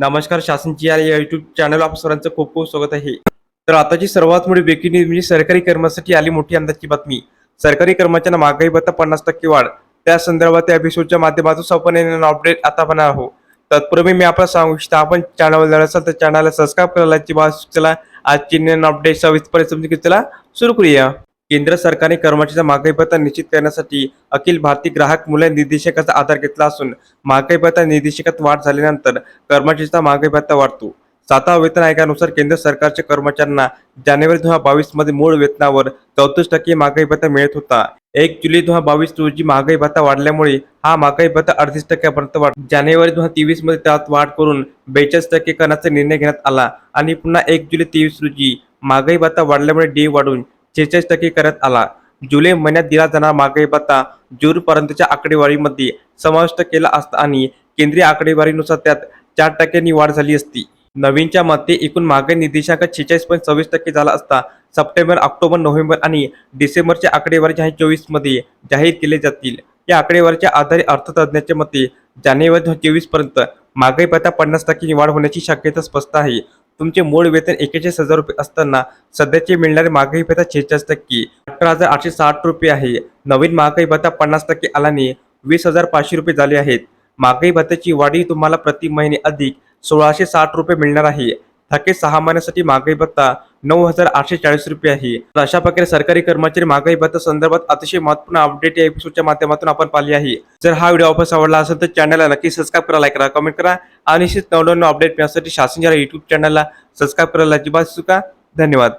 नमस्कार शासनची या YouTube channel आप सर्वांचं खूप खूप स्वागत आहे. तर आताची सर्वात मोठी ब्रेकिंग न्यूज म्हणजे सरकारी कर्मचाऱ्यांसाठी आली मोठी अंदाजची बातमी. सरकारी कर्मचाऱ्यांना महागाई भत्ता पन्नास टक्के वाढ. त्या संदर्भात त्या एपिसोडच्या माध्यमातून आपण अपडेट आता पण आहोत. तत्पूर्वी मी आपल्याला सांगू इच्छितो आपण चॅनलवर असाल तर चॅनलला सबस्क्राईब करायला अजिबात चला आजची नवीन अपडेट सविस्तरपणे समजून घेऊ चला सुरू करूया. केंद्र सरकारने कर्मचाऱ्यांचा महागाई भत्ता निश्चित करण्यासाठी अखिल भारतीय ग्राहक मूल्य निर्देशकाचा आधार घेतला असून महागाई भत्ता निर्देशकात वाढ झाल्यानंतर कर्मचाऱ्यांचा महागाई भत्ता वाढतो. सातवा वेतन आयोगानुसार केंद्र सरकारच्या कर्मचाऱ्यांना जानेवारी दोन हजार बावीसमध्ये मूळ वेतनावर चौतीस टक्के महागाई भत्ता मिळत होता. एक जुलै दोन हजार बावीस रोजी महागाई भत्ता वाढल्यामुळे हा महागाई भत्ता अडतीस टक्क्यापर्यंत वाढ जानेवारी दोन हजार तेवीसमध्ये त्यात वाढ करून बेचाळीस टक्के करण्याचा निर्णय घेण्यात आला. आणि पुन्हा एक जुलै तेवीस रोजी महागाई भत्ता वाढल्यामुळे डी वाढून शेहेचाळीस टक्के करण्यात आला. जुलै महिन्यात दिला जाणारा महागाई भत्ता जूनपर्यंतच्या आकडेवारीमध्ये समाविष्ट केला असता आणि केंद्रीय आकडेवारीनुसार त्यात चार टक्क्यांनी वाढ झाली असती. नवीनच्या मते एकूण महागाई निर्देशांक छेचाळीस पॉईंट सव्वीस टक्के झाला असता सप्टेंबर ऑक्टोबर नोव्हेंबर आणि डिसेंबरच्या आकडेवारी जाहीर चोवीसमध्ये जाहीर केले जातील. या आकडेवारीच्या आधारे अर्थतज्ञांच्या मते जानेवारी दोन हजार चोवीसपर्यंत महागाई भत्ता पन्नास टक्के वाढ होण्याची शक्यता स्पष्ट आहे. तुमचे मूळ वेतन एकेचाळीस हजार रुपये असताना सध्याचे मिळणारे महागाई भत्ता छेचाळीस टक्के अठरा हजार आठशे साठ रुपये आहे. नवीन महागाई भत्ता पन्नास टक्के आल्याने वीस हजार पाचशे रुपये झाले आहेत. महागाई भत्त्याची वाढी तुम्हाला प्रति महिने अधिक सोळाशे साठ रुपये मिळणार आहे. थकीत सहा महिन्यासाठी महागाई भत्ता नऊ हजार आठशे चाळीस रुपये आहे. तर अशा प्रकारे सरकारी कर्मचारी महागाई भत्ता संदर्भात अतिशय महत्त्वपूर्ण अपडेट या एपिसोडच्या माध्यमातून आपण पाहिली आहे. जर हा व्हिडिओ वापस आवडला असेल तर चॅनलला नक्की सबस्क्राईब करा लाईक करा कमेंट करा आणि निश्चित नवनवीन अपडेट मिळण्यासाठी शासन युट्यूब चॅनलला सबस्क्राईब करायला अजिबात चुका धन्यवाद.